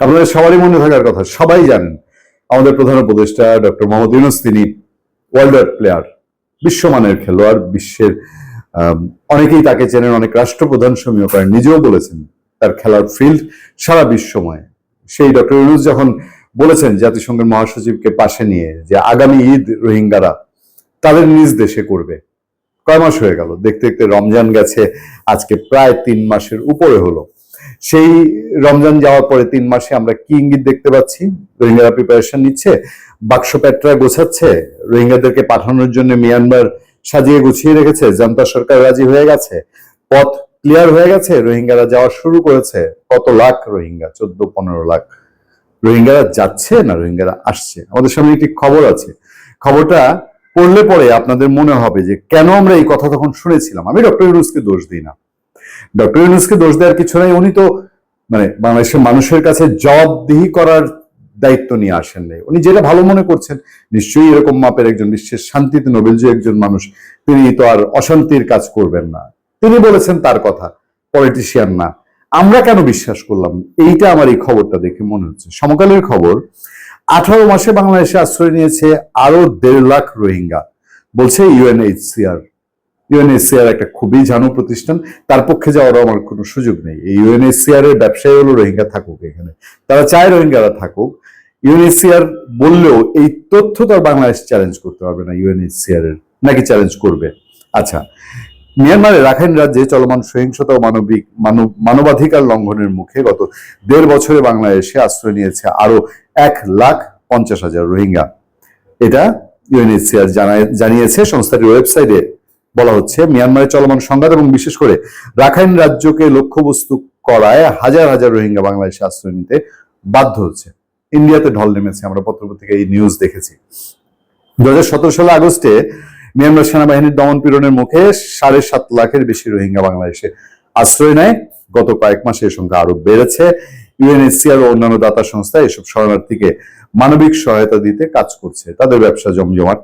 আপনাদের সবারই মনে থাকার কথা, সবাই জানেন আমাদের প্রধান উপদেষ্টা ডক্টর মোহাম্মদ ইউনুস, তিনি ওয়ার্ল্ড প্লেয়ার, বিশ্বমানের খেলোয়াড়, বিশ্বের অনেকেই তাকে চেনেন, অনেক রাষ্ট্রপ্রধান সমীহ করেন, নিজেও বলেছেন তার খেলার ফিল্ড সারা বিশ্বময়। সেই ডক্টর ইউনুস যখন বলেছেন জাতিসংঘের মহাসচিবকে পাশে নিয়ে যে আগামী ঈদ রোহিঙ্গারা তাদের নিজ দেশে করবে, কয় মাস হয়ে গেল, দেখতে দেখতে রমজান গেছে, আজকে প্রায় তিন মাসের উপরে হলো। সেই রমজান যাওয়ার পরে তিন মাসে আমরা কি ইঙ্গিত দেখতে পাচ্ছি? রোহিঙ্গারা প্রিপারেশন নিচ্ছে, বাক্স প্যাটরা গোছাচ্ছে, রোহিঙ্গাদেরকে পাঠানোর জন্য মিয়ানমার সাজিয়ে গুছিয়ে রেখেছে, জনতা সরকার রাজি হয়ে গেছে, পথ ক্লিয়ার হয়ে গেছে, রোহিঙ্গারা যাওয়া শুরু করেছে। কত লাখ রোহিঙ্গা? চোদ্দ, পনেরো লাখ। রোহিঙ্গারা যাচ্ছে না রোহিঙ্গারা আসছে? আমাদের সামনে একটি খবর আছে। খবরটা পড়লে পরে আপনাদের মনে হবে যে কেন আমরা এই কথা তখন শুনেছিলাম। আমি ডক্টর ইউনুসকে দোষ দিই না। ডক্টর ইউনুসকে দোষ দেওয়ার কিছু নাই, উনি তো মানে বাংলাদেশের মানুষের কাছে জবাবদিহি করার দায়িত্ব নিয়ে আসেন নাই। উনি যেটা ভালো মনে করছেন, নিশ্চয়ই এরকম মাপের একজন বিশ্বের শান্তিতে নোবেলজয়ী একজন মানুষ, তিনি তো আর অশান্তির কাজ করবেন না। তিনি বলেছেন তার কথা, পলিটিশিয়ান না। আমরা কেন বিশ্বাস করলাম? এইটা আমার এই খবরটা দেখে মনে হচ্ছে। সমকালের খবর, আঠারো মাসে বাংলাদেশে আশ্রয় নিয়েছে আরও দেড় লাখ রোহিঙ্গা, বলছে ইউএনএইচসিআর। ইউএনএইচসিআর একটা খুবই জানো প্রতিষ্ঠান, তার পক্ষে যাওয়ারও আমার কোনো সুযোগ নেই। এই ইউএনএইচসিআর এর ব্যবসায়ী হলো রোহিঙ্গা থাকুক এখানে। তারা চায় রোহিঙ্গারা থাকুক। ইউএনএইচসিআর বললেও এই তথ্য তো বাংলাদেশ চ্যালেঞ্জ করতে পারবে না ইউএনএইচসিআর এর। নাকি চ্যালেঞ্জ করবে? আচ্ছা মিয়ানমারের রাখাইন রাজ্যে চলমান সহিংসতা ও মানবিক মানব, মানবাধিকার লঙ্ঘনের মুখে গত দেড় বছরে বাংলাদেশে আশ্রয় নিয়েছে আরও এক লাখ পঞ্চাশ হাজার রোহিঙ্গা। এটা ইউএনএইচসিআর জানিয়েছে সংস্থাটির ওয়েবসাইটে। বলা হচ্ছে মিয়ানমারে চলমান সংঘাত এবং বিশেষ করে রাখাইন রাজ্যকে লক্ষ্যবস্তু করায় হাজার হাজার রোহিঙ্গা বাংলাদেশে আশ্রয় নিতে বাধ্য হচ্ছে। ইন্ডিয়াতে ঢল নেমেছে, আমরা পত্রপত্রিকায় এই নিউজ দেখেছি। দু হাজার সতেরো সালে আগস্টে মিয়ানমার সেনাবাহিনীর দমন পীড়নের মুখে সাড়ে সাত লাখের বেশি রোহিঙ্গা বাংলাদেশে আশ্রয় নেয়। গত কয়েক মাসে এই সংখ্যা আরও বেড়েছে। ইউএনএসসিআর ও অন্যান্য দাতা সংস্থা এসব শরণার্থীকে মানবিক সহায়তা দিতে কাজ করছে, তাদের ব্যবসা জমজমাট।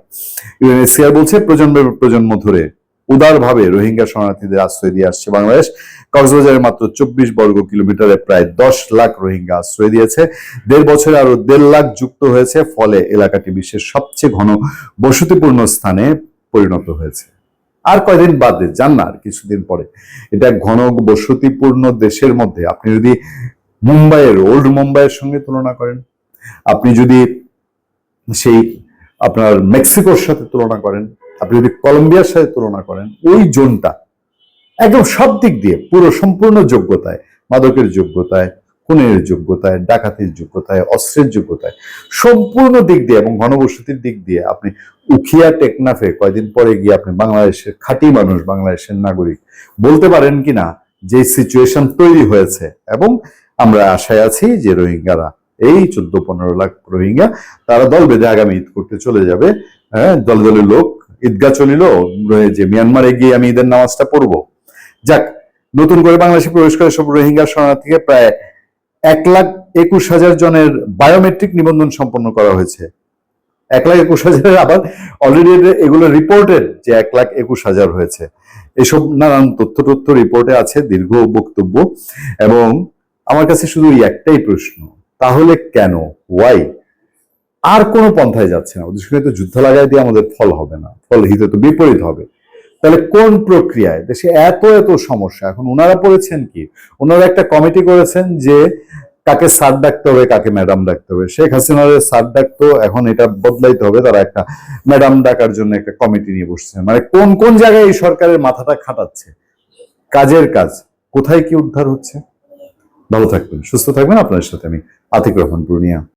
ইউএনএসসিআর বলছে প্রজন্মের প্রজন্ম ধরে উদারভাবে রোহিঙ্গা শরণার্থীদের আশ্রয় দিয়ে আসছে বাংলাদেশ। কক্সবাজারে মাত্র চব্বিশ বর্গ কিলোমিটারে প্রায় দশ লাখ রোহিঙ্গা আশ্রয় দিয়েছে। দেড় বছরে আরও দেড় লাখ যুক্ত হয়েছে, ফলে এলাকাটি বিশ্বের সবচেয়ে ঘন বসতিপূর্ণ স্থানে পরিণত হয়েছে। আর কয়দিন বাদে যান না, আর কিছুদিন পরে। এটা ঘন বসতিপূর্ণ দেশের মধ্যে। আপনি যদি মুম্বাইয়ের, ওল্ড মুম্বাইয়ের সঙ্গে তুলনা করেন, আপনি যদি সেই আপনার মেক্সিকোর সাথে তুলনা করেন আপনি যদি কলম্বিয়ার সাথে তুলনা করেন, ওই জোনটা একদম সব দিক দিয়ে পুরো সম্পূর্ণ যোগ্যতায়, মাদকের যোগ্যতায়, খুনের যোগ্যতায়, ডাকাতির যোগ্যতায়, অস্ত্রের যোগ্যতায়, সম্পূর্ণ দিক দিয়ে এবং ঘনবসতির দিক দিয়ে আপনি উখিয়া, টেকনাফে কয়দিন পরে গিয়ে আপনি বাংলাদেশের খাঁটি মানুষ, বাংলাদেশের নাগরিক, বলতে পারেন কিনা যে সিচুয়েশন তৈরি হয়েছে এবং আমরা আশায় আছি যে রোহিঙ্গারা, এই চোদ্দ পনেরো লাখ রোহিঙ্গা, তারা দল বেঁধে আগামী ঈদ করতে চলে যাবে। হ্যাঁ দলে দলে লোক ঈদগাহ চলিল যে মিয়ানমারে গিয়ে আমি ঈদের নামাজটা পড়ব। যাক, নতুন করে বাংলাদেশে প্রবেশ করে সব রোহিঙ্গা শরণার্থীকে প্রায় এক লাখ একুশ হাজার জনের বায়োমেট্রিক নিবন্ধন সম্পন্ন করা হয়েছে। এক লাখ একুশ হাজারের আবার অলরেডি এগুলো রিপোর্টেড যে এক লাখ একুশ হাজার হয়েছে। এসব নানান তথ্য তথ্য রিপোর্টে আছে, দীর্ঘ বক্তব্য। এবং আমার কাছে শুধু একটাই প্রশ্ন, তাহলে কেন? ওয়াই আর কোনো পন্থায় যাচ্ছে না। ওদের সঙ্গে তো যুদ্ধ লাগাই দিয়ে আমাদের ফল হবে না, ফল হিতে তো বিপরীত হবে। তাহলে কোন প্রক্রিয়ায়? দেশে এত এত সমস্যা। এখন ওনারা পড়েছেন কি? ওনারা একটা কমিটি করেছেন যে কাকে স্যার ডাকতে হবে, কাকে ম্যাডাম ডাকতে হবে। শেখ হাসিনার স্যার ডাকতো এখন এটা বদলাইতে হবে। তারা একটা ম্যাডাম ডাকার জন্য একটা কমিটি নিয়ে বসছে মানে কোন কোন জায়গায় এই সরকারের মাথাটা খাটাচ্ছে? কাজের কাজ। কোথায় কি উদ্ধার হচ্ছে? ভালো থাকবেন, সুস্থ থাকবেন। আপনার সাথে আমি আতিক রহমান, পূর্ণিয়া।